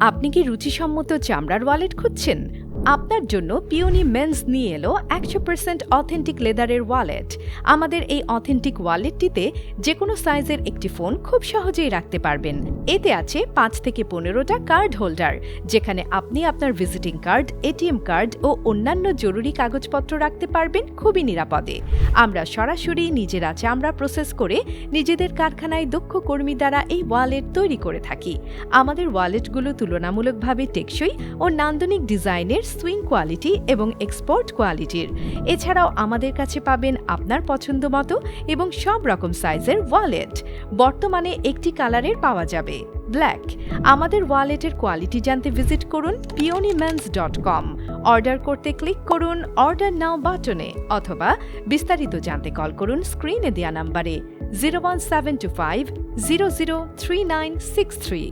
আপনি কি রুচিসম্মত চামড়ার ওয়ালেট খুঁজছেন? আপনার জন্য পিওনি মেন্স নিয়ে এলো একশো পার্সেন্ট অথেন্টিক লেদারের ওয়ালেট। আমাদের এই অথেন্টিক ওয়ালেটটিতে যে কোনো সাইজের একটি ফোন খুব সহজেই রাখতে পারবেন। এতে আছে পাঁচ থেকে পনেরোটা কার্ড হোল্ডার, যেখানে আপনি আপনার ভিজিটিং কার্ড, এটিএম কার্ড ও অন্যান্য জরুরি কাগজপত্র রাখতে পারবেন খুবই নিরাপদে। আমরা সরাসরি নিজেরা চামড়া প্রসেস করে নিজেদের কারখানায় দক্ষ কর্মী দ্বারা এই ওয়ালেট তৈরি করে থাকি। আমাদের ওয়ালেটগুলো তুলনামূলকভাবে টেকসই ও নান্দনিক ডিজাইনের সুইং কোয়ালিটি এবং এক্সপোর্ট কোয়ালিটির এছাড়াও আমাদের কাছে পাবেন আপনার পছন্দ মতো এবং সব রকম সাইজের ওয়ালেট বর্তমানে একটি কালারের পাওয়া যাবে ব্ল্যাক আমাদের ওয়ালেটের কোয়ালিটি জানতে ভিজিট করুন পিওনিম্যান্স ডট কম অর্ডার করতে ক্লিক করুন অর্ডার নাও বাটনে অথবা বিস্তারিত জানতে কল করুন স্ক্রিনে দেওয়া নাম্বারে zero one seven two five zero zero three nine six three